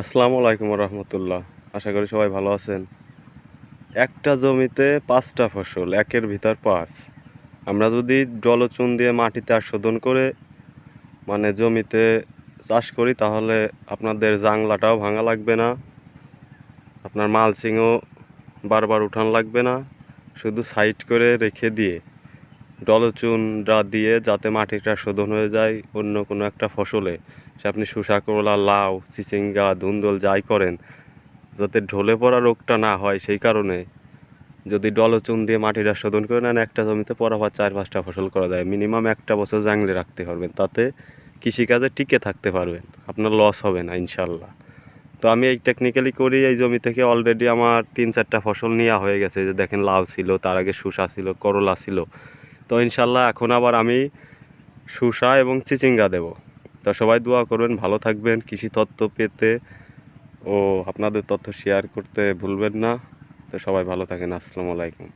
আসসালামু আলাইকুম রহমতুল্লাহ আশা করি সবাই ভালো আছেন। একটা জমিতে পাঁচটা ফসল, একের ভিতর পাঁচ। আমরা যদি জলচুন দিয়ে মাটিতে আস্বাদন করে মানে জমিতে চাষ করি, তাহলে আপনাদের জাংলাটাও ভাঙা লাগবে না। আপনার মালচিংও বারবার উঠান লাগবে না। শুধু সাইড করে রেখে দিয়ে ডলচুনটা দিয়ে যাতে মাটিটা শোধন হয়ে যায় অন্য কোনো একটা ফসলে। সে আপনি শুষা করলা লাউ, চিচিঙ্গা ধুন্দল যাই করেন, যাতে ঢলে পড়া রোগটা না হয় সেই কারণে। যদি ডলচুন দিয়ে মাটিটা শোধন করে নেন, একটা জমিতে পরাবার চার পাঁচটা ফসল করা যায়। মিনিমাম একটা বছর জাংলে রাখতে পারবেন, তাতে কৃষিকাজে টিকে থাকতে পারবেন। আপনার লস হবে না ইনশাল্লাহ তো আমি এই টেকনিক্যালি করি, এই জমি থেকে অলরেডি আমার তিন চারটা ফসল নেওয়া হয়ে গেছে। যে দেখেন লাউ ছিল, তার আগে শুষা ছিল, করলা ছিল। তো ইনশাল্লাহ এখন আবার আমি শুষা এবং চিচিঙ্গা দেব। তো সবাই দোয়া করবেন, ভালো থাকবেন, কৃষি তথ্য পেতে ও আপনাদের তথ্য শেয়ার করতে ভুলবেন না। তো সবাই ভালো থাকেন, আসসালামু আলাইকুম।